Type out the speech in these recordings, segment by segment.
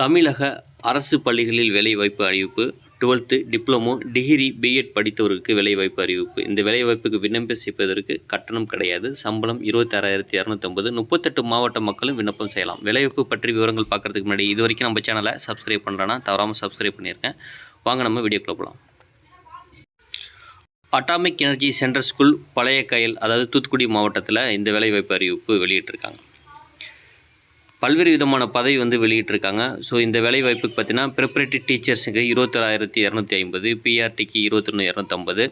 தமிழக அரசு பள்ளிகளில் வேலைவாய்ப்பு அறிவிப்பு. டுவெல்த்து டிப்ளமோ டிகிரி பிஎட் படித்தவருக்கு வேலைவாய்ப்பு அறிவிப்பு. இந்த வேலைவாய்ப்புக்கு விண்ணப்பம் செய்வதற்கு கட்டணம் கிடையாது. சம்பளம் இருபத்தாறாயிரத்தி இரநூத்தம்பது முப்பத்தெட்டு மாவட்ட மக்களும் விண்ணப்பம் செய்யலாம். வேலைவாய்ப்பு பற்றி விவரங்கள் பார்க்கறதுக்கு முன்னாடி இது வரைக்கும் நம்ம சேனலை சப்ஸ்கிரைப் பண்ணுறேன்னா தவறாமல் சப்ஸ்கிரைப் பண்ணியிருக்கேன் வாங்க நம்ம வீடியோக்குள்ள போகலாம் அட்டாமிக் எனர்ஜி சென்ட்ரல் ஸ்கூல் பழைய கயல் அதாவது தூத்துக்குடி மாவட்டத்தில் இந்த வேலைவாய்ப்பு அறிவிப்பு வெளியிட்டிருக்காங்க. பல்வேறு விதமான பதவி வந்து வெளியிட்டிருக்காங்க. ஸோ இந்த வேலைவாய்ப்புக்கு பார்த்தீங்கன்னா ப்ரிப்பரேட்டரி டீச்சர்ஸுக்கு இருபத்தொராயிரத்தி இரநூத்தி ஐம்பது பிஆர்டிக்கு இருபத்தொன்று இரநூத்தம்பது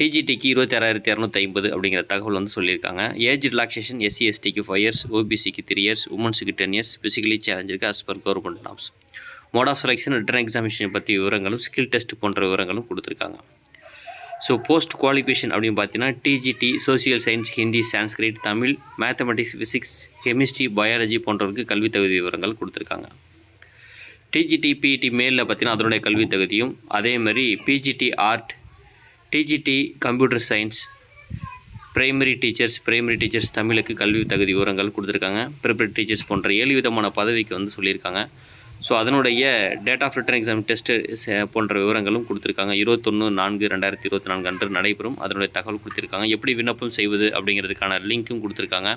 டிஜிடிக்கு இருபத்தாறாயிரத்தி இரநூத்தி ஐம்பது அப்படிங்கிற தகவல் வந்து சொல்லியிருக்காங்க. ஏஜ் ரிலாக்ஸேஷன் எஸ்சி எஸ்டிக்கு ஃபைவ் இயர்ஸ் ஓபிசிக்கு த்ரீ இயர்ஸ் உமன்ஸுக்கு ten years physically சேலஞ்சிருக்கு as per government norms mode of selection written examination பற்றி விவரங்களும் ஸ்கில் டெஸ்ட் போன்ற விவரங்களும் கொடுத்துருக்காங்க. ஸோ போஸ்ட் குவாலிஃபிகேஷன் அப்படின்னு பார்த்தீங்கன்னா TGT social science Hindi Sanskrit Tamil mathematics physics chemistry biology போன்றவருக்கு கல்வி தகுதி விவரங்கள் கொடுத்துருக்காங்க. டிஜிடி பிஇடி மேலில் பார்த்தீங்கன்னா அதனுடைய கல்வி தகுதியும் அதேமாதிரி PGT art TGT computer science primary teachers primary teachers தமிழுக்கு கல்வி தகுதி விவரங்கள் கொடுத்துருக்காங்க. ப்ரிப்பரேட் டீச்சர்ஸ் போன்ற ஏழு விதமான பதவிக்கு வந்து சொல்லியிருக்காங்க. ஸோ அதனுடைய date of written exam test போன்ற விவரங்களும் கொடுத்துருக்காங்க. இருபத்தொன்று நான்கு ரெண்டாயிரத்தி இருபத்தி நான்கு அன்று நடைபெறும். அதனுடைய தகவல் கொடுத்துருக்காங்க. எப்படி விண்ணப்பம் செய்வது அப்படிங்கிறதுக்கான லிங்க்கும் கொடுத்துருக்காங்க.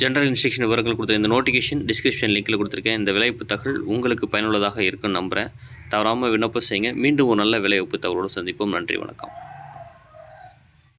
ஜென்ரல் இன்ஸ்ட்ரக்ஷன் விவரங்கள் கொடுத்த இந்த நோட்டிஃபிகேஷன் டிஸ்கிரிப்ஷன் லிங்கில் கொடுத்துருக்கேன். இந்த விளைவிப்பு தகவல் உங்களுக்கு பயனுள்ளதாக இருக்குன்னு நம்புகிறேன் தவறாமல் விண்ணப்பம் செய்யுங்க. மீண்டும் ஒரு நல்ல விளைவிப்பு தகவலோடு சந்திப்போம். நன்றி வணக்கம்.